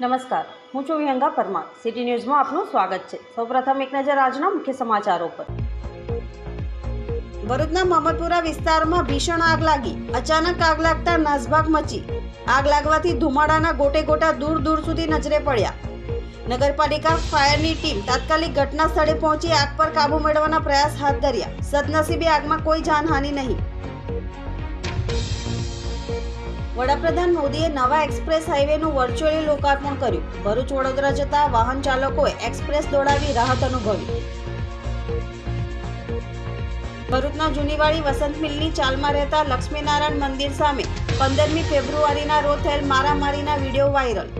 નમસ્કાર. હું છું વિહંગા પરમાર. સિટી ન્યૂઝમાં આપનું સ્વાગત છે. સૌપ્રથમ એક નજર આજના મુખ્ય સમાચારો પર ભરૂચના મહમદપુરા વિસ્તારમાં ભીષણ આગ લાગી. અચાનક આગ લાગતા નાસભાગ મચી. આગ લાગવાથી ધુમાડાના ગોટે ગોટા દૂર દૂર સુધી નજરે પડ્યા. નગરપાલિકા ફાયરની ટીમ તાત્કાલિક ઘટના સ્થળે પહોંચી આગ પર કાબુ મેળવવાના પ્રયાસ હાથ ધર્યા. સદનસીબે આગમાં કોઈ જાનહાનિ નહીં. વડાપ્રધાન મોદીએ નવા એક્સપ્રેસ હાઈવેનું વર્ચ્યુઅલી લોકાર્પણ કર્યું. ભરૂચ, વડોદરા જતા વાહન ચાલકોએ એક્સપ્રેસ દોડાવી રાહત અનુભવી. ભરૂચના જૂનીવાડી વસંત મિલની ચાલમાં રહેતા લક્ષ્મીનારાયણ મંદિર સામે પંદરમી ફેબ્રુઆરીના રોજ થયેલ મારામારીના વીડિયો વાયરલ.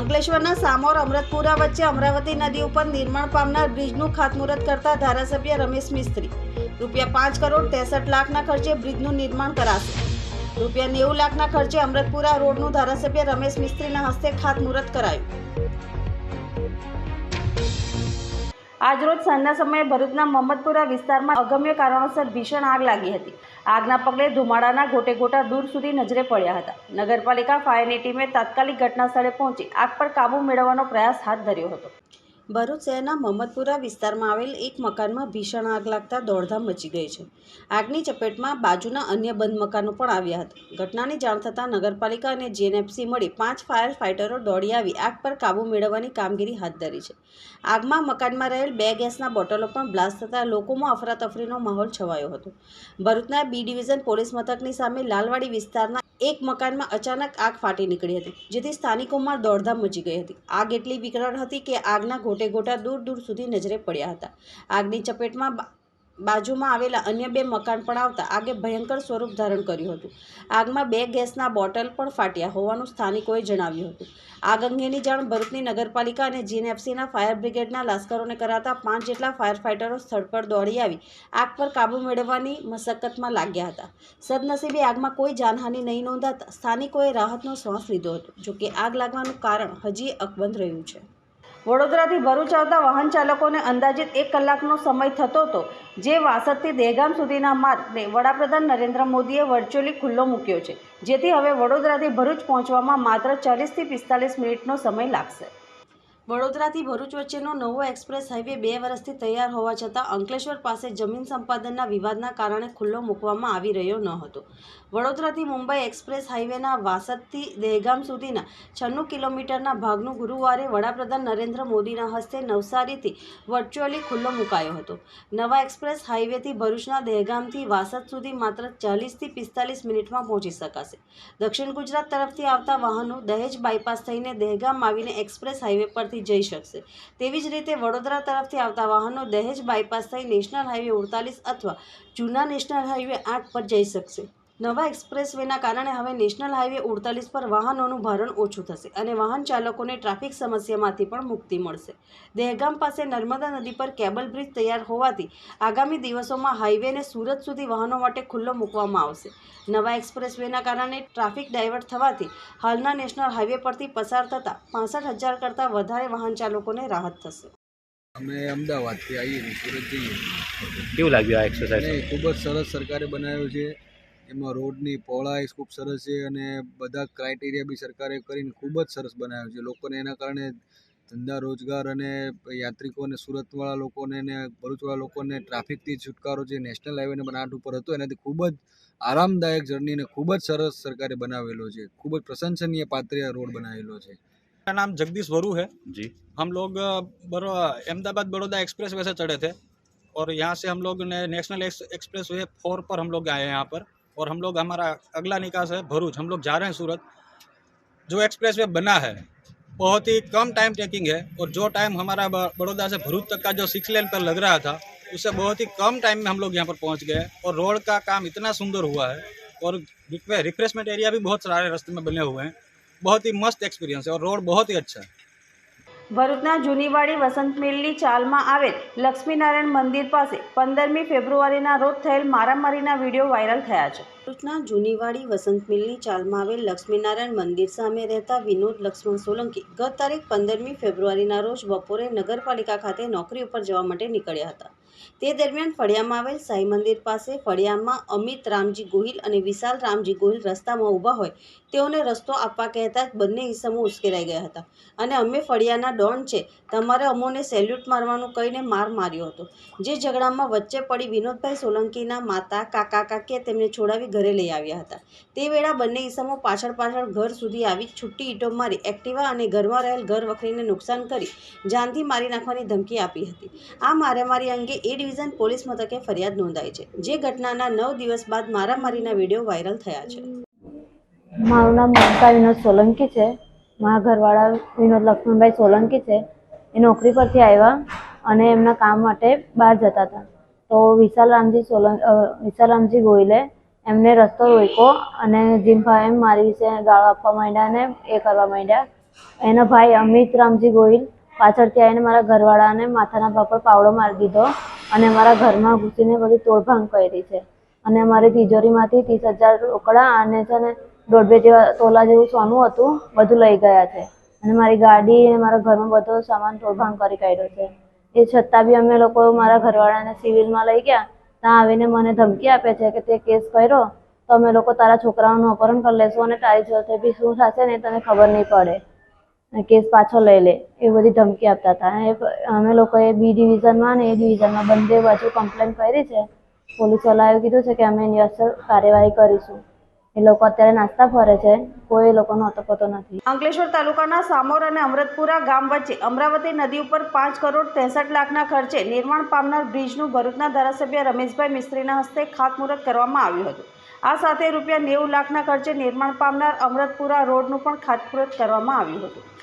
અંકલેશ્વરના સામોર, અમૃતપુરા વચ્ચે અમરાવતી નદી ઉપર નિર્માણ પામનાર બ્રિજનું ખાતમુહૂર્ત કરતા ધારાસભ્ય રમેશ મિસ્ત્રી રૂપિયા પાંચ કરોડ ત્રેસઠ લાખના ખર્ચે બ્રિજનું નિર્માણ કરાશે. રૂપિયા નેવું લાખના ખર્ચે અમૃતપુરા રોડનું ધારાસભ્ય રમેશ મિસ્ત્રીના હસ્તે ખાતમુહૂર્ત કરાયું. આજરોજ સાંજના સમયે ભરૂચના મોહમ્મદપુરા વિસ્તારમાં અગમ્ય કારણોસર ભીષણ આગ લાગી હતી. આગના પગલે ધુમાડાના ગોટે ગોટા દૂર સુધી નજરે પડ્યા હતા. નગરપાલિકા ફાયરની ટીમે તાત્કાલિક ઘટના સ્થળે પહોંચી આગ પર કાબૂ મેળવવાનો પ્રયાસ હાથ ધર્યો હતો. ભરૂચ શહેરના મહમ્મદપુરા વિસ્તારમાં આવેલ એક મકાનમાં ભીષણ આગ લાગતા દોડધામ મચી ગઈ છે. આગની ચપેટમાં બાજુના અન્ય બંધ મકાનો પણ આવ્યા હતા. ઘટનાની જાણ થતાં નગરપાલિકા અને જીએનએફસી મળી પાંચ ફાયર ફાઇટરો દોડી આવી આગ પર કાબૂ મેળવવાની કામગીરી હાથ ધરી છે. આગમાં મકાનમાં રહેલ બે ગેસના બોટલો પણ બ્લાસ્ટ થતાં લોકોમાં અફરાતફરીનો માહોલ છવાયો હતો. ભરૂચના બી ડિવિઝન પોલીસ મથકની સામે લાલવાડી વિસ્તારના એક મકાનમાં અચાનક આગ ફાટી નીકળી હતી, જેથી સ્થાનિકોમાં દોડધામ મચી ગઈ હતી. આગ એટલી વિકરાળ હતી કે આગના ઘોટે ઘોટા દૂર દૂર સુધી નજરે પડ્યા હતા. આગની ચપેટમાં બાજુમાં આવેલા અન્ય બે મકાન પણ આવતા આગે ભયંકર સ્વરૂપ ધારણ કર્યું હતું. આગમાં બે ગેસના બોટલ પણ ફાટ્યા હોવાનું સ્થાનિકોએ જણાવ્યું હતું. આગ અંગેની જાણ ભરૂચની નગરપાલિકા અને જીએનએફસીના ફાયર બ્રિગેડના લાશ્કરોને કરાતા પાંચ જેટલા ફાયર ફાઇટરો સ્થળ પર દોડી આવી, આગ પર કાબૂ મેળવવાની મશક્કતમાં લાગ્યા હતા. સદનસીબે આગમાં કોઈ જાનહાનિ નહીં નોંધાતા સ્થાનિકોએ રાહતનો શ્વાસ લીધો હતો, જોકે આગ લાગવાનું કારણ હજી અકબંધ રહ્યું છે. વડોદરાથી ભરૂચ આવતા વાહન ચાલકોને અંદાજિત એક કલાકનો સમય થતો હતો, જે વાસદથી દહેગામ સુધીના માર્ગને વડાપ્રધાન નરેન્દ્ર મોદીએ વર્ચ્યુઅલી ખુલ્લો મૂક્યો છે, જેથી હવે વડોદરાથી ભરૂચ પહોંચવામાં માત્ર ચાલીસથી પિસ્તાલીસ મિનિટનો સમય લાગશે. વડોદરાથી ભરૂચ વચ્ચેનો નવો એક્સપ્રેસ હાઈવે બે વર્ષથી તૈયાર હોવા છતાં અંકલેશ્વર પાસે જમીન સંપાદનના વિવાદના કારણે ખુલ્લો મૂકવામાં આવી રહ્યો ન હતો. વડોદરાથી મુંબઈ એક્સપ્રેસ હાઈવેના વાસદથી દહેગામ સુધીના છન્નું કિલોમીટરના ભાગનું ગુરુવારે વડાપ્રધાન નરેન્દ્ર મોદીના હસ્તે નવસારીથી વર્ચ્યુઅલી ખુલ્લો મુકાયો હતો. નવા એક્સપ્રેસ હાઈવેથી ભરૂચના દહેગામથી વાસદ સુધી માત્ર ચાલીસથી પિસ્તાલીસ મિનિટમાં પહોંચી શકાશે. દક્ષિણ ગુજરાત તરફથી આવતા વાહનો દહેજ બાયપાસ થઈને દહેગામ આવીને એક્સપ્રેસ હાઈવે પરથી જઈ શકશે. તેવી જ રીતે વડોદરા તરફથી આવતા વાહનો દહેજ બાયપાસ થઈ નેશનલ હાઈવે ઉડતાલીસ અથવા જૂના નેશનલ હાઈવે આઠ પર જઈ શકશે. નવા એક્સપ્રેસ વેના કારણે હવે નેશનલ હાઈવે ઉડતાલીસ પર વાહનોનું ભારણ ઓછું થશે અને વાહન ચાલકોને ટ્રાફિક સમસ્યામાંથી પણ મુક્તિ મળશે. દહેગામ પાસે નર્મદા નદી પર કેબલ બ્રિજ તૈયાર હોવાથી આગામી દિવસોમાં હાઈવેને સુરત સુધી વાહનો માટે ખુલ્લો મૂકવામાં આવશે. નવા એક્સપ્રેસ વેના કારણે ટ્રાફિક ડાયવર્ટ થવાથી હાલના નેશનલ હાઈવે પરથી પસાર થતા પાસઠ હજાર કરતાં વધારે વાહન ચાલકોને રાહત થશે. અમે અમદાવાદથી આવીએ સુરત જઈએ કેવું લાગ્યું આ એક્સરસાઇઝ ખૂબ જ સરસ સરકારે બનાવ્યો છે. એમાં રોડની પહોળાઈ ખૂબ સરસ છે અને બધા ક્રાઇટેરિયા બી સરકારે કરીને ખૂબ જ સરસ બનાવ્યો છે લોકોને એના કારણે ધંધા રોજગાર અને યાત્રિકો અને સુરતવાળા લોકોને ને ભરૂચવાળા લોકોને ટ્રાફિકથી છુટકારો છે નેશનલ હાઈવેને બનાવટ ઉપર હતો એનાથી ખૂબ જ આરામદાયક જર્નીને ખૂબ જ સરસ સરકારે બનાવેલો છે ખૂબ જ પ્રશંસનીય પાત્રીય રોડ બનાવેલો છે मेरा नाम जगदीश वरू है जी हम लोग अ, बरो अहमदाबाद बड़ौदा एक्सप्रेस वे से चढ़े थे और यहाँ से हम लोग ने नेशनल एक्सप्रेस वे फोर पर हम लोग आए हैं यहाँ पर और हम लोग हमारा अगला निकास है भरूच। हम लोग जा रहे हैं सूरत। जो एक्सप्रेस वे बना है, बहुत ही कम टाइम टेकिंग है और जो टाइम हमारा बड़ौदा से भरूच तक का जो सिक्स लेन पर लग रहा था, उससे बहुत ही कम टाइम में हम लोग यहाँ पर पहुँच गए और रोड का काम इतना सुंदर हुआ है और रिफ्रेशमेंट एरिया भी बहुत सारे रास्ते में बने हुए हैं। बहुत ही मस्त एक्सपीरियंस है और रोड बहुत ही अच्छा है। ભરૂચના જૂનીવાડી વસંત મિલની ચાલમાં આવેલ લક્ષ્મીનારાયણ મંદિર પાસે પંદરમી ફેબ્રુઆરીના રોજ થયેલ મારામારીના વીડિયો વાયરલ થયા છે. ભરૂચના જૂનીવાડી વસંત મિલની ચાલમાં આવેલ લક્ષ્મીનારાયણ મંદિર સામે રહેતા વિનોદ લક્ષ્મણ સોલંકી ગત તારીખ પંદરમી ફેબ્રુઆરીના રોજ બપોરે નગરપાલિકા ખાતે નોકરી ઉપર જવા માટે નીકળ્યા હતા. તે દરમિયાન ફળિયામાં આવેલ સાંઈ મંદિર પાસે ફળિયામાં અમિત રામજી ગોહિલ અને વિશાલ રામજી ગોહિલ રસ્તામાં ઊભા હોય તેઓને રસ્તો આપવા કહેતા બંને ઈસમો ઉશ્કેરાઈ ગયા હતા. અને અમે ફળિયાના ડોન છે. તમારે અમોને સેલ્યુટ મારવાનું કહીને માર માર્યો હતો. જે ઝઘડામાં વચ્ચે પડી વિનોદભાઈ સોલંકીના માતા, કાકા, કાકીએ તેમને છોડાવી ઘરે લઈ આવ્યા હતા. તે વેળા બંને ઈસમો પાછળ પાછળ ઘર સુધી આવી છૂટી ઈંટો મારી એક્ટિવા અને ઘરમાં રહેલ ઘર વખરીને નુકસાન કરી જાનથી મારી નાખવાની ધમકી આપી હતી. આ મારામારી અંગે એ ડિવિઝન પોલીસ મથકે ફરિયાદ નોંધાઈ છે. જે ઘટનાના નવ દિવસ બાદ મારામારીના વીડિયો વાયરલ થયા છે. મારું નામ મમતા વિનોદ સોલંકી છે. મારા ઘરવાળા વિનોદ લક્ષ્મણભાઈ સોલંકી છે. એ નોકરી પરથી આવ્યા અને એમના કામ માટે બહાર જતા હતા. તો વિશાલ રામજી સોલંક વિશાલ રામજી ગોયલે એમને રસ્તો રોક્યો અને જીમભાઈ એમ મારી વિશે ગાળો આપવા માંડ્યા અને એ કરવા માંડ્યા. એના ભાઈ અમિત રામજી ગોહિલ પાછળથી આવીને મારા ઘરવાળાને માથાના ભાગ પર પાવડો મારી દીધો અને મારા ઘરમાં ઘૂસીને બધી તોડભાંગ કરી છે. અને અમારી તિજોરીમાંથી ત્રીસ હજાર રોકડા અને છે ને દોઢ બે જેવા તોલા જેવું સોનું હતું, બધું લઈ ગયા છે. અને મારી ગાડી અને મારા ઘરમાં બધો સામાન તોડભાંગ કરી કાઢ્યો છે. એ છતાં બી અમે લોકો મારા ઘરવાળાને સિવિલમાં લઈ ગયા. ત્યાં આવીને મને ધમકી આપે છે કે તે કેસ કર્યો, તો અમે લોકો તારા છોકરાઓનું અપહરણ કરી લેશું અને તારી જોડે બી શું થશે ને તને ખબર નહીં પડે. કેસ પાછો લઈ લે એ બધી ધમકી આપતા હતા. અને અમે લોકોએ બી ડિવિઝનમાં ને એ ડિવિઝનમાં બંને બાજુ કમ્પ્લેન કરી છે. પોલીસવાળાએ કીધું છે કે અમે એની અસર કાર્યવાહી કરીશું. એ લોકો અત્યારે નાસ્તા ફરે છે. કોઈ લોકોનો અતપતો નથી. અંકલેશ્વર તાલુકાના સામોર અને અમૃતપુરા ગામ વચ્ચે અમરાવતી નદી ઉપર પાંચ કરોડ ત્રેસઠ લાખના ખર્ચે નિર્માણ પામનાર બ્રિજનું ભરૂચના ધારાસભ્ય રમેશભાઈ મિસ્ત્રીના હસ્તે ખાતમુહૂર્ત કરવામાં આવ્યું હતું. આ સાથે રૂપિયા નેવું લાખના ખર્ચે નિર્માણ પામનાર અમૃતપુરા રોડનું પણ ખાતમુહૂર્ત કરવામાં આવ્યું હતું.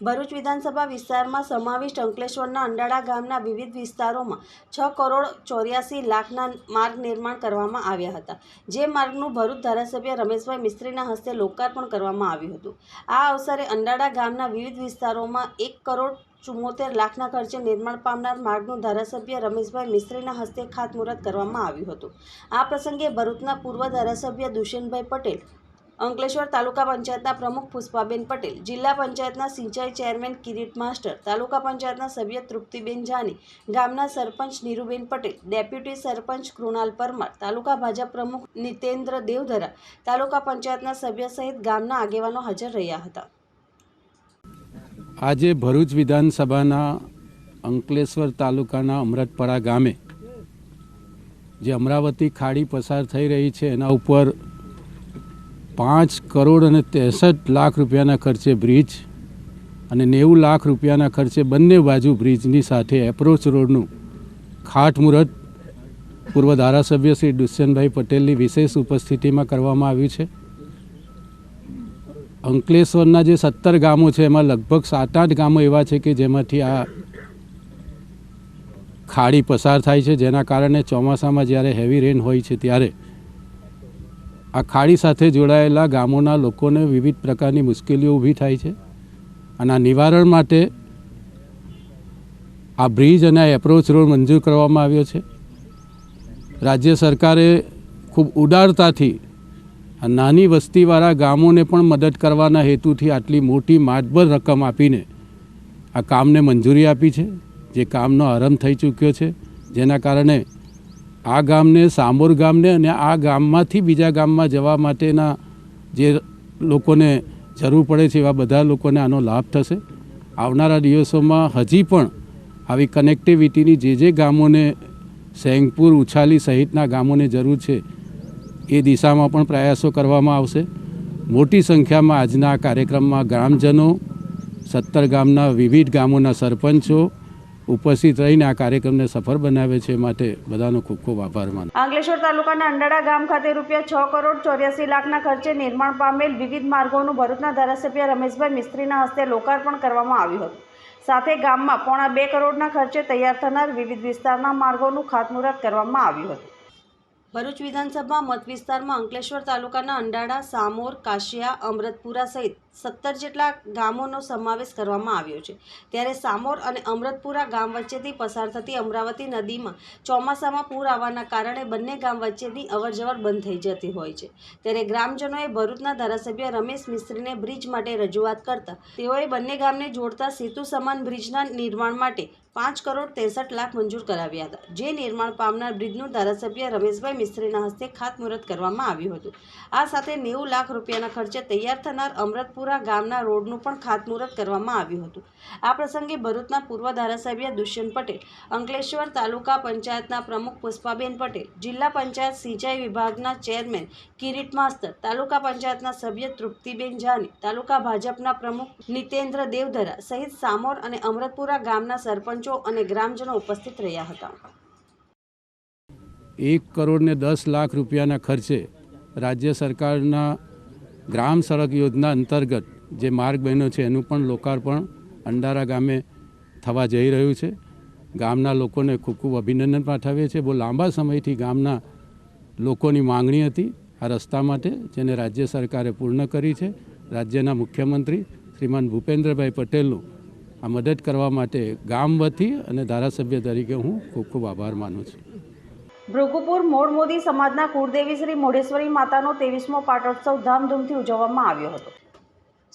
ભરૂચ વિધાનસભા વિસ્તારમાં સમાવિષ્ટ અંકલેશ્વરના અંડાળા ગામના વિવિધ વિસ્તારોમાં છ કરોડ ચોર્યાસી લાખના માર્ગ નિર્માણ કરવામાં આવ્યા હતા. જે માર્ગનું ભરૂચ ધારાસભ્ય રમેશભાઈ મિસ્ત્રીના હસ્તે લોકાર્પણ કરવામાં આવ્યું હતું. આ અવસરે અંડાળા ગામના વિવિધ વિસ્તારોમાં એક કરોડ ચુમ્મોતેર લાખના ખર્ચે નિર્માણ પામનાર માર્ગનું ધારાસભ્ય રમેશભાઈ મિસ્ત્રીના હસ્તે ખાતમુહૂર્ત કરવામાં આવ્યું હતું. આ પ્રસંગે ભરૂચના પૂર્વ ધારાસભ્ય દુષ્યંતભાઈ પટેલ અંકલેશ્વર તાલુકા પંચાયતના પ્રમુખ પુષ્પાબેન પટેલ, જિલ્લા પંચાયતના સિંચાઈ ચેરમેન કિરીટ માસ્ટર, તાલુકા પંચાયતના સભ્ય તૃપ્તિબેન જાની, ગામના સરપંચ નીરુબેન પટેલ, ડેપ્યુટી સરપંચ કૃણાલ પરમાર, તાલુકા ભાજપ પ્રમુખ નિતેન્દ્ર દેવધરા, તાલુકા પંચાયતના સભ્ય સહિત ગામના આગેવાનો હાજર રહ્યા હતા. આજે ભરૂચ વિધાનસભાના અંકલેશ્વર તાલુકાના અમરતપરા ગામે જે અમરાવતી ખાડી પસાર થઈ રહી છે, એના ઉપર પાંચ કરોડ અને ત્રેસઠ લાખ રૂપિયાના ખર્ચે બ્રિજ અને નેવું લાખ રૂપિયાના ખર્ચે બંને બાજુ બ્રિજની સાથે એપ્રોચ રોડનું ખાતમુહૂર્ત પૂર્વ ધારાસભ્ય શ્રી દુષ્યંતભાઈ પટેલની વિશેષ ઉપસ્થિતિમાં કરવામાં આવ્યું છે. અંકલેશ્વરના જે સત્તર ગામો છે, એમાં લગભગ સાત આઠ ગામો એવા છે કે જેમાંથી આ ખાડી પસાર થાય છે. જેના કારણે ચોમાસામાં જ્યારે હેવી રેન હોય છે, ત્યારે આ ખાડી સાથે જોડાયેલા ગામોના લોકોને વિવિધ પ્રકારની મુશ્કેલીઓ ઊભી થાય છે અને આ નિવારણ માટે આ બ્રિજ અને એપ્રોચ રોડ મંજૂર કરવામાં આવ્યો છે. રાજ્ય સરકારે ખૂબ ઉદારતાથી આ નાની વસ્તીવાળા ગામોને પણ મદદ કરવાના હેતુથી આટલી મોટી માતબર રકમ આપીને આ કામને મંજૂરી આપી છે. જે કામનો આરંભ થઈ ચૂક્યો છે. જેના કારણે આ ગામને, સામોર ગામને અને આ ગામમાંથી બીજા ગામમાં જવા માટેના જે લોકોને જરૂર પડે છે એવા બધા લોકોને આનો લાભ થશે. આવનારા દિવસોમાં હજી પણ આવી કનેક્ટિવિટીની જે જે ગામોને, સેંગપુર, ઉછાલી સહિતના ગામોને જરૂર છે, એ દિશામાં પણ પ્રયાસો કરવામાં આવશે. મોટી સંખ્યામાં આજના કાર્યક્રમમાં ગ્રામજનો સત્તર ગામના વિવિધ ગામોના સરપંચો ઉપસ્થિત રહીને આ કાર્યક્રમને સફળ બનાવે છે માટે બધાનો ખૂબ ખૂબ આભાર માનું અંકલેશ્વર તાલુકાના અંડાળા ગામ ખાતે રૂપિયા છ કરોડ ચોર્યાસી લાખના ખર્ચે નિર્માણ પામેલ વિવિધ માર્ગોનું ભરૂચના ધારાસભ્ય રમેશભાઈ મિસ્ત્રીના હસ્તે લોકાર્પણ કરવામાં આવ્યું હતું. સાથે ગામમાં પોણા બે કરોડના ખર્ચે તૈયાર થનાર વિવિધ વિસ્તારના માર્ગોનું ખાતમુહૂર્ત કરવામાં આવ્યું હતું. ભરૂચ વિધાનસભા મત વિસ્તારમાં અંકલેશ્વર તાલુકાના અંડાળા સામોર, કાશિયા અમૃતપુરા સહિત સત્તર જેટલા ગામોનો સમાવેશ કરવામાં આવ્યો છે. ત્યારે સામોર અને અમૃતપુરા ગામ વચ્ચેથી પસાર થતી અમરાવતી નદીમાં ચોમાસામાં પૂર આવવાના કારણે બંને ગામ વચ્ચેની અવરજવર બંધ થઈ જતી હોય છે. ત્યારે ગ્રામજનોએ ભરૂચના ધારાસભ્ય રમેશ મિસ્ત્રીને બ્રિજ માટે રજૂઆત કરતા તેઓએ બંને ગામને જોડતા સેતુ સમાન બ્રિજના નિર્માણ માટે પાંચ કરોડ ત્રેસઠ લાખ મંજૂર કરાવ્યા હતા. જે નિર્માણ પામનાર બ્રિજનું ધારાસભ્ય રમેશભાઈ મિસ્ત્રીના હસ્તે ખાતમુહૂર્ત કરવામાં આવ્યું હતું. આ સાથે નેવું લાખ રૂપિયાના ખર્ચે તૈયાર થનાર અમરતપુરા ગામના રોડનું પણ ખાતમુહૂર્ત કરવામાં આવ્યું હતું. આ પ્રસંગે ભરૂચના પૂર્વ ધારાસભ્ય દુષ્યંત પટેલ, અંકલેશ્વર તાલુકા પંચાયતના પ્રમુખ પુષ્પાબેન પટેલ, જિલ્લા પંચાયત સિંચાઈ વિભાગના ચેરમેન કિરીટ માસ્તર, તાલુકા પંચાયતના સભ્ય તૃપ્તિબેન જાની, તાલુકા ભાજપના પ્રમુખ નિતેન્દ્ર દેવધરા સહિત સામોર અને અમરતપુરા ગામના સરપંચો અને ગ્રામજનો ઉપસ્થિત રહ્યા હતા. એક કરોડ ને દસ લાખ રૂપિયાના ખર્ચે રાજ્ય સરકારના ગ્રામ સડક યોજના અંતર્ગત જે માર્ગ બન્યો છે, એનું પણ લોકાર્પણ અંડારા ગામે થવા જઈ રહ્યું છે. ગામના લોકોને ખૂબ ખૂબ અભિનંદન પાઠવીએ છીએ. બહુ લાંબા સમયથી ગામના લોકોની માંગણી હતી આ રસ્તા માટે, જેને રાજ્ય સરકારે પૂર્ણ કરી છે. રાજ્યના મુખ્યમંત્રી શ્રીમાન ભૂપેન્દ્રભાઈ પટેલનું આ મદદ કરવા માટે ગામ વતી અને ધારાસભ્ય તરીકે હું ખૂબ ખૂબ આભાર માનું છું. ભૃગુપુર મોડ મોદી સમાજના કુળદેવી શ્રી મોઢેશ્વરી માતાનો ત્રેવીસમો પાટોત્સવ ધામધૂમથી ઉજવવામાં આવ્યો હતો.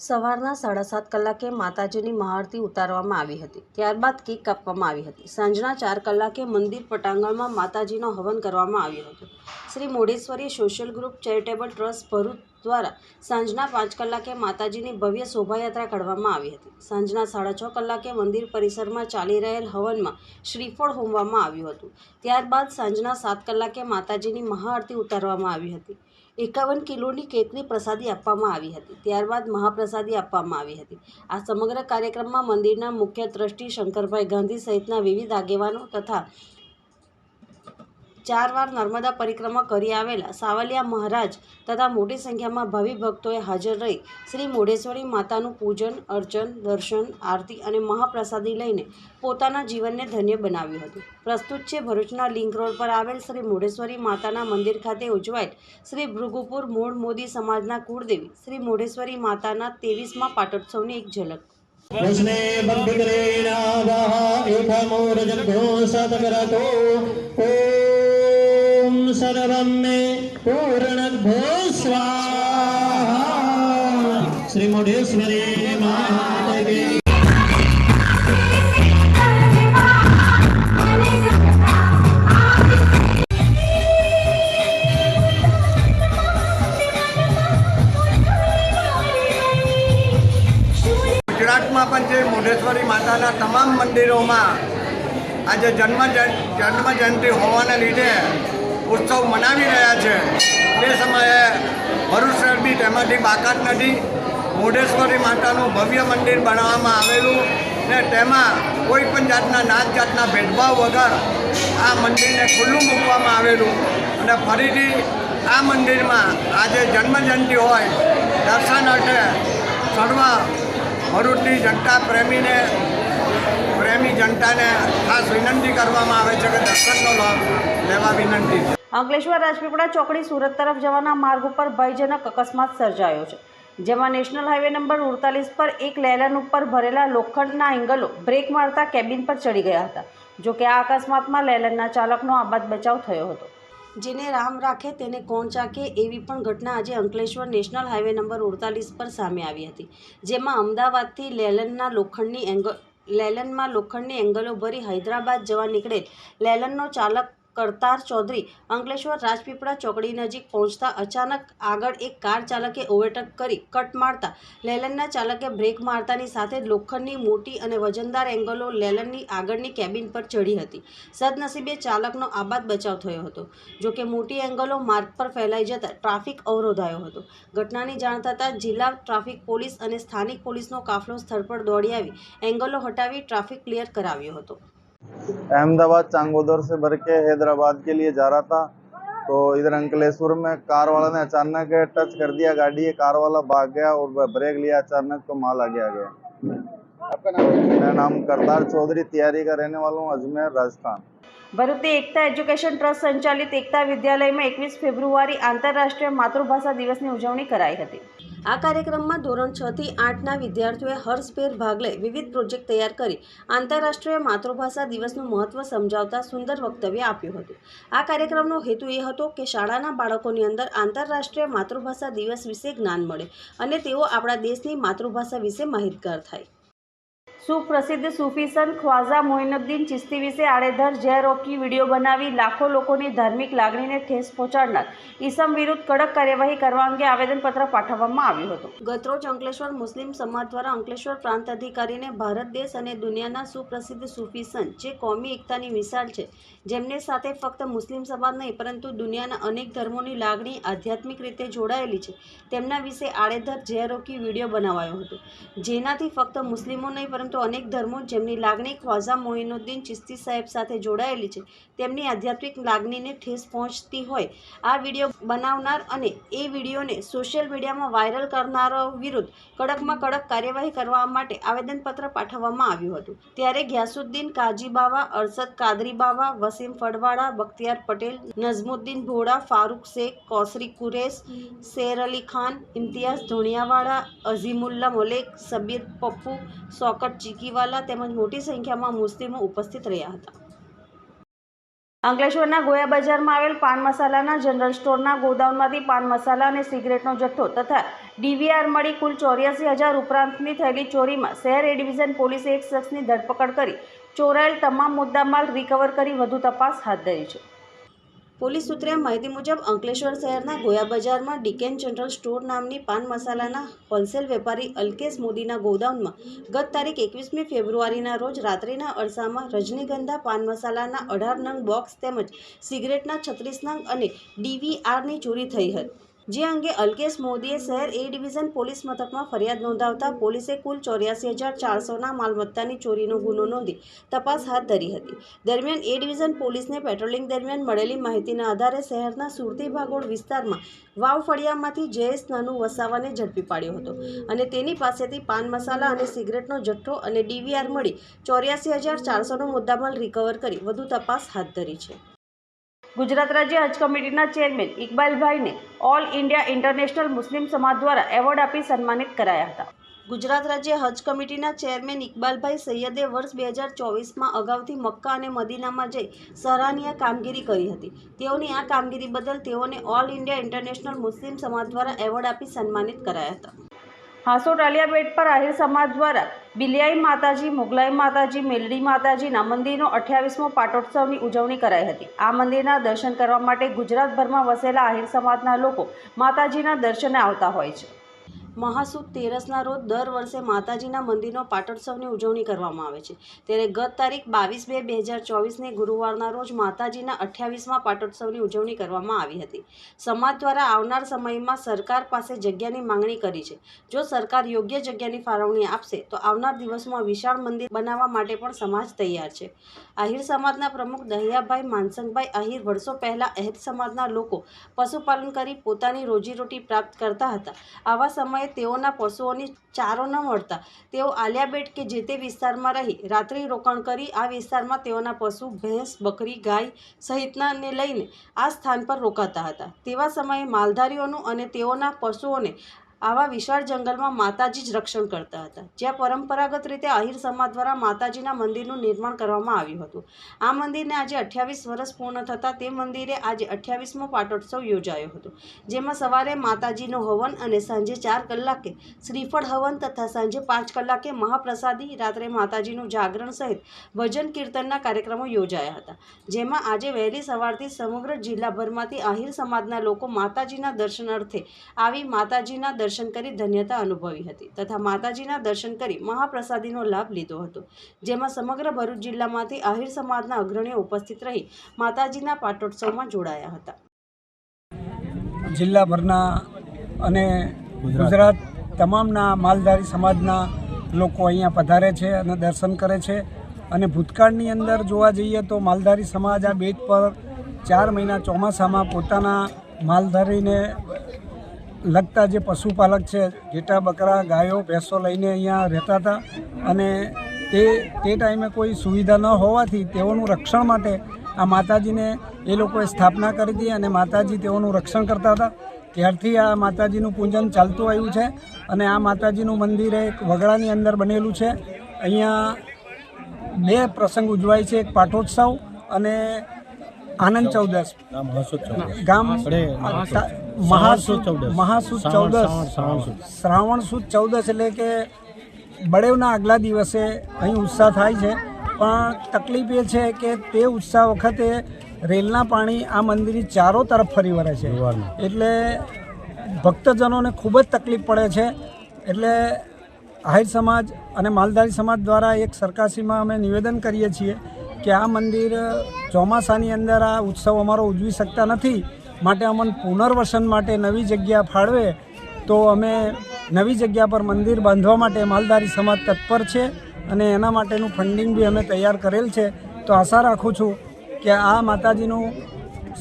સવારના સાડા સાત કલાકે માતાજીની મહાઆરતી ઉતારવામાં આવી હતી. ત્યારબાદ કેક કાપવામાં આવી હતી. સાંજના ચાર કલાકે મંદિર પટાંગણમાં માતાજીનો હવન કરવામાં આવ્યો હતો. Shri Modheshwari social group charitable trust Bharuch દ્વારા સાંજના પાંચ કલાકે માતાજીની ભવ્ય શોભાયાત્રા કાઢવામાં આવી હતી. સાંજના સાડા છ કલાકે મંદિર પરિસરમાં ચાલી રહેલ હવનમાં શ્રીફળ હોમવામાં આવ્યું હતું. ત્યારબાદ સાંજના સાત કલાકે માતાજીની મહાઆરતી ઉતારવામાં આવી હતી. એકાવન કિલોની કેકની પ્રસાદી આપવામાં આવી હતી. ત્યારબાદ મહાપ્રસાદી આપવામાં આવી હતી. આ સમગ્ર કાર્યક્રમમાં મંદિરના મુખ્ય ટ્રસ્ટી શંકરભાઈ ગાંધી સહિતના વિવિધ આગેવાનો તથા ચાર વાર નર્મદા પરિક્રમા કરી આવેલા સાવલિયા મહારાજ તથા મોટી સંખ્યામાં ભાવિ ભક્તોએ હાજર રહી શ્રી મોઢેશ્વરી માતાનું પૂજન અર્ચન દર્શન આરતી અને મહાપ્રસાદી લઈને પોતાના જીવનને ધન્ય બનાવ્યું હતું પ્રસ્તુત છે ભરૂચના લિંક રોડ પર આવેલ શ્રી મોઢેશ્વરી માતાના મંદિર ખાતે ઉજવાયેલ શ્રી ભૃગુપુર મૂળ મોદી સમાજના કુળદેવી શ્રી મોઢેશ્વરી માતાના ત્રેવીસમાં પાટોત્સવની એક ઝલક कृष्णे बन्धिकरेणावः एकमोरजभ्यो सतकरतो સર્વમ મે પૂર્ણભો શ્રી મોઢેશ્વરી ગુજરાતમાં પણ જે મોઢેશ્વરી માતાના તમામ મંદિરોમાં આજે જન્મ જન્મ જયંતિ હોવાને લીધે ઉત્સવ મનાવી રહ્યા છે. તે સમયે ભરૂચ શહેર તેમાંથી બાકાત નથી મોઢેશ્વરી માતાનું ભવ્ય મંદિર બનાવવામાં આવેલું ને તેમાં કોઈ પણ જાતના નાત જાતના ભેદભાવ વગર આ મંદિરને ખુલ્લું મૂકવામાં આવેલું અને ફરીથી આ મંદિરમાં આજે જન્મ જયંતિ હોય, દર્શન અર્થે સર્વ ભરૂચની જનતા પ્રેમીને, પ્રેમી જનતાને ખાસ વિનંતી કરવામાં આવે છે કે દર્શનનો લાભ લેવા વિનંતી છે. અંકલેશ્વર રાજપીપળા ચોકડી સુરત તરફ જવાના માર્ગ ઉપર ભયજનક અકસ્માત સર્જાયો છે, જેમાં નેશનલ હાઈવે નંબર ઉડતાલીસ પર એક લેલન ઉપર ભરેલા લોખંડના એંગલો બ્રેક મારતા કેબિન પર ચડી ગયા હતા, જો કે આ અકસ્માતમાં લેલનના ચાલકનો આબાદ બચાવ થયો હતો. જેને રામ રાખે તેને કોણ ચાકે એવી પણ ઘટના આજે અંકલેશ્વર નેશનલ હાઈવે નંબર ઉડતાલીસ પર સામે આવી હતી, જેમાં અમદાવાદથી લેલનના લોખંડની એંગલ, લેલનમાં લોખંડની એંગલો ભરી હૈદરાબાદ જવા નીકળેલ લેલનનો ચાલક કરતાર ચૌધરી અંકલેશ્વર રાજપીપળા ચોકડી નજીક પહોંચતા અચાનક આગળ એક કાર ચાલકે ઓવરટેક કરી કટ મારતા લેલનના ચાલકે બ્રેક મારતાની સાથે લોખંડની મોટી અને વજનદાર એંગલો લેલનની આગળની કેબિન પર ચડી હતી. સદનસીબે ચાલકનો આબાદ બચાવ થયો હતો. જોકે મોટી એંગલો માર્ગ પર ફેલાઈ જતાં ટ્રાફિક અવરોધાયો હતો. ઘટનાની જાણ થતાં જિલ્લા ટ્રાફિક પોલીસ અને સ્થાનિક પોલીસનો કાફલો સ્થળ પર દોડી આવી એંગલો હટાવી ટ્રાફિક ક્લિયર કરાવ્યો હતો. अहमदाबाद चांगोदर से भर के हैदराबाद के लिए जा रहा था तो इधर अंकलेश्वर में कार वाला ने अचानक टच कर दिया गाड़ी कार वाला भाग गया और ब्रेक लिया अचानक तो माल आगे आ गया आपका नाम मेरा नाम करतार चौधरी तैयारी का रहने वाला हूँ अजमेर राजस्थान ભરૂચની એકતા એજ્યુકેશન ટ્રસ્ટ સંચાલિત એકતા વિદ્યાલયમાં એકવીસ ફેબ્રુઆરી આંતરરાષ્ટ્રીય માતૃભાષા દિવસની ઉજવણી કરાઈ હતી આ કાર્યક્રમમાં ધોરણ છ થી આઠના વિદ્યાર્થીઓએ હર્ષભેર ભાગ લઈ વિવિધ પ્રોજેક્ટ તૈયાર કરી આંતરરાષ્ટ્રીય માતૃભાષા દિવસનું મહત્વ સમજાવતા સુંદર વક્તવ્ય આપ્યું હતું. આ કાર્યક્રમનો હેતુ એ હતો કે શાળાના બાળકોની અંદર આંતરરાષ્ટ્રીય માતૃભાષા દિવસ વિશે જ્ઞાન મળે અને તેઓ આપણા દેશની માતૃભાષા વિશે માહિતગાર થાય. સુપ્રસિદ્ધ સૂફી સંત ખ્વાઝા મોઇનુદ્દીન ચિસ્તી વિશે આડેધર ઝેરોકી વીડિયો બનાવી લાખો લોકોની ધાર્મિક લાગણીને ઠેસ પહોંચાડનાર. ઈસમ વિરુદ્ધ કડક કાર્યવાહી કરવા અંગે આવેદનપત્ર પાઠવવામાં આવ્યું હતું. ગતરોજ અંકલેશ્વર મુસ્લિમ સમાજ દ્વારા અંકલેશ્વર પ્રાંત અધિકારીને ભારત દેશ અને દુનિયાના સુપ્રસિદ્ધ સૂફી સંત, જે કોમી એકતાની મિસાલ છે, જેમને સાથે ફક્ત મુસ્લિમ સમાજ નહીં, પરંતુ દુનિયાના અનેક ધર્મોની લાગણી આધ્યાત્મિક રીતે જોડાયેલી છે, તેમના વિશે આડેધર ઝેરોકી વીડિયો બનાવાયો હતો. જેનાથી ફક્ત મુસ્લિમો નહીં, પરંતુ અનેક ધર્મો જેમની લાગણી ખ્વાઝા મોહિનુદ્દીન ચિસ્તી સાહેબ સાથે જોડાયેલી છે, તેમની આધ્યાત્મિક લાગણીને ઠેસ પહોંચતી હોય. આ વીડિયો બનાવનાર અને એ વિડીયોને સોશિયલ મીડિયામાં વાયરલ કરનારો વિરુદ્ધ કડકમાં કડક કાર્યવાહી કરવા માટે આવેદનપત્ર પાઠવવામાં આવ્યું હતું. ત્યારે ગ્યાસુદ્દીન કાજી બાવા અરશદ કાદરી વસીમ ફડવાડા બખ્તિયાર પટેલ, નઝમુદ્દીન ભોડા, ફારૂક શેખ, કોસરી કુરેશ, શેર અલી ખાન, ઇમ્તિયાઝ ધોણિયાવાળા, અઝીમુલ્લા મોલેક, સબીર પપ્પુ, સોકટ ચીકીવાલા તેમજ મોટી સંખ્યામાં મુસ્લિમો ઉપસ્થિત રહ્યા હતા. અંકલેશ્વરના ગોયા બજારમાં આવેલ પાન મસાલાના જનરલ સ્ટોરના ગોડાઉનમાંથી પાન મસાલા અને સિગરેટનો જથ્થો તથા ડીવીઆર મળી કુલ ચોર્યાસી હજાર ઉપરાંતની થયેલી ચોરીમાં શહેર એ ડિવિઝન પોલીસે એક શખ્સની ધરપકડ કરી ચોરાયેલ તમામ મુદ્દામાલ રિકવર કરી વધુ તપાસ હાથ ધરી છે. પોલીસ સૂત્રે માહિતી મુજબ અંકલેશ્વર શહેરના ગોયા બજારમાં ડીકેન જનરલ સ્ટોર નામની પાન મસાલાના હોલસેલ વેપારી અલ્કેશ મોદીના ગોડાઉનમાં ગત તારીખ એકવીસમી ફેબ્રુઆરીના રોજ રાત્રિના અરસામાં રજનીગંધા પાન મસાલાના અઢાર નંગ બોક્સ તેમજ સિગરેટના છત્રીસ નંગ અને ડીવીઆરની ચોરી થઈ હતી. જે અંગે અલ્કેશ મોદીએ શહેર એ ડિવિઝન પોલીસ મથકમાં ફરિયાદ નોંધાવતા પોલીસે કુલ ચોર્યાસી હજાર ચારસોના માલમત્તાની ચોરીનો ગુનો નોંધી તપાસ હાથ ધરી હતી. દરમિયાન એ ડિવિઝન પોલીસને પેટ્રોલિંગ દરમિયાન મળેલી માહિતીના આધારે શહેરના સુરતી ભાગોળ વિસ્તારમાં વાવ ફળિયામાંથી જયેશ નાનુ વસાવાને ઝડપી પાડ્યો હતો અને તેની પાસેથી પાન મસાલા અને સિગરેટનો જથ્થો અને ડીવીઆર મળી ચોર્યાસી હજાર ચારસોનો મુદ્દામાલ રિકવર કરી વધુ તપાસ હાથ ધરી છે. ગુજરાત રાજ્ય હજ કમિટીના chairman ઇકબાલભાઈને all India international Muslim Samaj દ્વારા એવોર્ડ આપી સન્માનિત કરાયા હતા. ગુજરાત રાજ્ય હજ કમિટીના ચેરમેન ઇકબાલભાઈ સૈયદે વર્ષ બે હજાર ચોવીસમાં અગાઉથી મક્કા અને મદીનામાં જઈ સરાહનીય કામગીરી કરી હતી. તેઓની આ કામગીરી બદલ તેઓને all India international Muslim Samaj દ્વારા એવોર્ડ આપી સન્માનિત કરાયા હતા. હાસોટ આલિયા બેટ પર આહિર સમાજ દ્વારા બિલિયાઈ માતાજી, મુગલાઈ માતાજી, મેલડી માતાજીના મંદિરનો અઠ્યાવીસમો પાટોત્સવની ઉજવણી કરાઈ હતી. આ મંદિરના દર્શન કરવા માટે ગુજરાતભરમાં વસેલા આહિર સમાજના લોકો માતાજીના દર્શને આવતા હોય છે. મહાસુદ તેરસના રોજ દર વર્ષે માતાજીના મંદિરનો પાટોત્સવની ઉજવણી કરવામાં આવે છે. ત્યારે ગત તારીખ બાવીસ બે બે હજાર ચોવીસને ગુરુવારના રોજ માતાજીના અઠ્યાવીસમાં પાટોત્સવની ઉજવણી કરવામાં આવી હતી. સમાજ દ્વારા આવનાર સમયમાં સરકાર પાસે જગ્યાની માંગણી કરી છે. જો સરકાર યોગ્ય જગ્યાની ફાળવણી આપશે, તો આવનાર દિવસમાં વિશાળ મંદિર બનાવવા માટે પણ સમાજ તૈયાર છે. આહિર સમાજના પ્રમુખ દહિયાભાઈ માનસંગભાઈ આહિર વર્ષો પહેલાં અહેદ સમાજના લોકો પશુપાલન કરી પોતાની રોજીરોટી પ્રાપ્ત કરતા હતા. આવા સમયે તેઓના પશુઓની ચારો ન મળતા. તેઓ આલિયાબેટ કે જે તે વિસ્તારમાં રહી, રાત્રિ રોકાણ કરી, આ વિસ્તારમાં તેઓના પશુ, ભેંસ, બકરી, ગાય સહિતનાને લઈને આ સ્થાન પર રોકાતા હતા. તેવા સમયે માલધારીઓનું અને તેઓના પશુઓને આવા વિશાળ જંગલમાં માતાજી જ રક્ષણ કરતા હતા. જ્યાં પરંપરાગત રીતે આહિર સમાજ દ્વારા માતાજીના મંદિરનું નિર્માણ કરવામાં આવ્યું હતું. આ મંદિરને આજે અઠ્યાવીસ વર્ષ પૂર્ણ થતાં તે મંદિરે આજે અઠ્યાવીસમો પાટોત્સવ યોજાયો હતો. જેમાં સવારે માતાજીનો હવન અને સાંજે ચાર કલાકે શ્રીફળ હવન તથા સાંજે પાંચ કલાકે મહાપ્રસાદી, રાત્રે માતાજીનું જાગરણ સહિત ભજન કીર્તનના કાર્યક્રમો યોજાયા હતા. જેમાં આજે વહેલી સવારથી સમગ્ર જિલ્લાભરમાંથી આહિર સમાજના લોકો માતાજીના દર્શનાર્થે આવી માતાજીના દર્શન કરી ધન્યતા અનુભવી હતી તથા માતાજીના દર્શન કરી મહાપ્રસાદીનો લાભ લીધો હતો. જેમાં સમગ્ર ભરૂચ જિલ્લામાંથી આહિર સમાજના અગ્રણીઓ ઉપસ્થિત રહી માતાજીના પાટોત્સવમાં જોડાયા હતા. જિલ્લાભરના અને ગુજરાત તમામના માલધારી સમાજના લોકો અહીંયા પધારે છે અને દર્શન કરે છે. અને ભૂતકાળની અંદર જોવા જઈએ તો માલધારી સમાજ આ બેટ પર ચાર મહિના ચોમાસામાં પોતાના માલધારીને લગતા જે પશુપાલક છે ઘેટા બકરા, ગાયો, ભેંસો લઈને અહીંયા રહેતા હતા અને તે તે ટાઈમે કોઈ સુવિધા ન હોવાથી તેઓનું રક્ષણ માટે આ માતાજીને એ લોકોએ સ્થાપના કરી હતી અને માતાજી તેઓનું રક્ષણ કરતા હતા. ત્યારથી આ માતાજીનું પૂજન ચાલતું આવ્યું છે અને આ માતાજીનું મંદિર એક વગડાની અંદર બનેલું છે. અહીંયા બે પ્રસંગ ઉજવાય છે, એક પાટોત્સવ અને આનંદ ચૌદસ. ગામ મહાસુદ મહાસુદ ચૌદસ. શ્રાવણ સુદ. ચૌદસ એટલે કે બળેવના આગલા દિવસે અહીં ઉત્સાહ થાય છે. પણ તકલીફ એ છે કે તે ઉત્સાહ વખતે રેલના પાણી આ મંદિરની ચારો તરફ ફરી વળે છે. એટલે ભક્તજનોને ખૂબ જ તકલીફ પડે છે. એટલે આહિર સમાજ અને માલધારી સમાજ દ્વારા એક સરકારશ્રીમાં અમે નિવેદન કરીએ છીએ કે આ મંદિર ચોમાસાની અંદર આ ઉત્સવ અમારો ઉજવી શકતા નથી, માટે અમને પુનર્વસન માટે નવી જગ્યા ફાળવે, તો અમે નવી જગ્યા પર મંદિર બાંધવા માટે માલધારી સમાજ તત્પર છે અને એના માટેનું ફંડિંગ બી અમે તૈયાર કરેલ છે. તો આશા રાખું છું કે આ માતાજીનું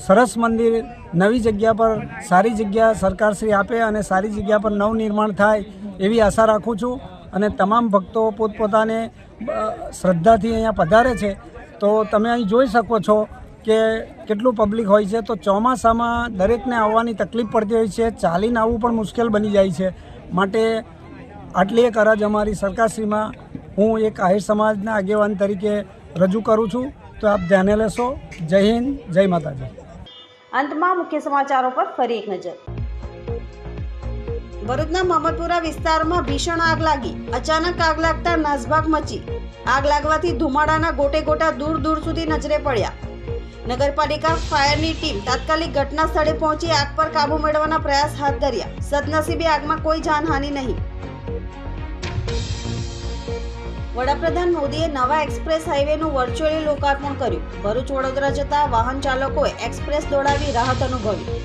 સરસ મંદિર નવી જગ્યા પર સારી જગ્યા સરકારશ્રી આપે અને સારી જગ્યા પર નવનિર્માણ થાય એવી આશા રાખું છું. અને તમામ ભક્તો પોતપોતાને શ્રદ્ધાથી અહીંયા પધારે છે. તો તમે અહીં જોઈ શકો છો કે કેટલું પબ્લિક હોય છે. તો ચોમાસામાં દરેકને આવવાની તકલીફ પડતી હોય છે. ચાલીને આવવું પણ મુશ્કેલ બની જાય છે. માટે આટલી એક અરજ અમારી સરકારશ્રીમાં હું એક આહિર સમાજના આગેવાન તરીકે રજૂ કરું છું. તો આપ ધ્યાને લેશો. જય હિન્દ, જય માતાજી. અંતમાં મુખ્ય સમાચારો પર ફરી એક નજર. ભરૂચના મહમદપુરા વિસ્તારમાં ભીષણ આગ લાગી. અચાનક આગ લાગતા નાસભાગ મચી. આગ લાગવાથી ધુમાડાના ગોટે ગોટા દૂર દૂર સુધી નજરે પડ્યા. નગરપાલિકા ફાયરની ટીમ તાત્કાલિક ઘટના સ્થળે પહોંચી આગ પર કાબુ મેળવવાના પ્રયાસ હાથ ધર્યા. સદનસીબે આગમાં કોઈ જાનહાનિ નહીં. વડાપ્રધાન મોદીએ નવા એક્સપ્રેસ હાઈવેનું વર્ચ્યુઅલી લોકાર્પણ કર્યું. ભરૂચ વડોદરા જતા વાહન ચાલકોએ એક્સપ્રેસ દોડાવી રાહત અનુભવી.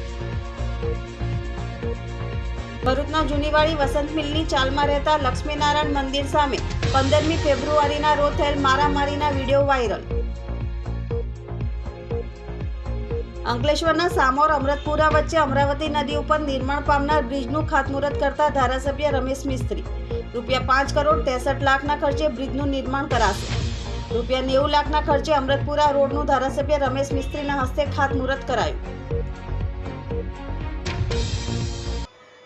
ભરૂચના જૂનીવાડી વસંત મિલની ચાલમાં રહેતા લક્ષ્મીનારાયણ મંદિર સામે પંદરમી ફેબ્રુઆરીના રોજ થયેલ મારામારીના વીડિયો વાયરલ. અંકલેશ્વરના સામોર અમૃતપુરા વચ્ચે અમરાવતી નદી ઉપર નિર્માણ પામનાર બ્રિજનું ખાતમુહૂર્ત કરતા ધારાસભ્ય રમેશ મિસ્ત્રી. રૂપિયા પાંચ કરોડ ત્રેસઠ લાખના ખર્ચે બ્રિજનું નિર્માણ કરાશે. રૂપિયા નેવું લાખના ખર્ચે અમૃતપુરા રોડનું ધારાસભ્ય રમેશ મિસ્ત્રીના હસ્તે ખાતમુહૂર્ત કરાયું.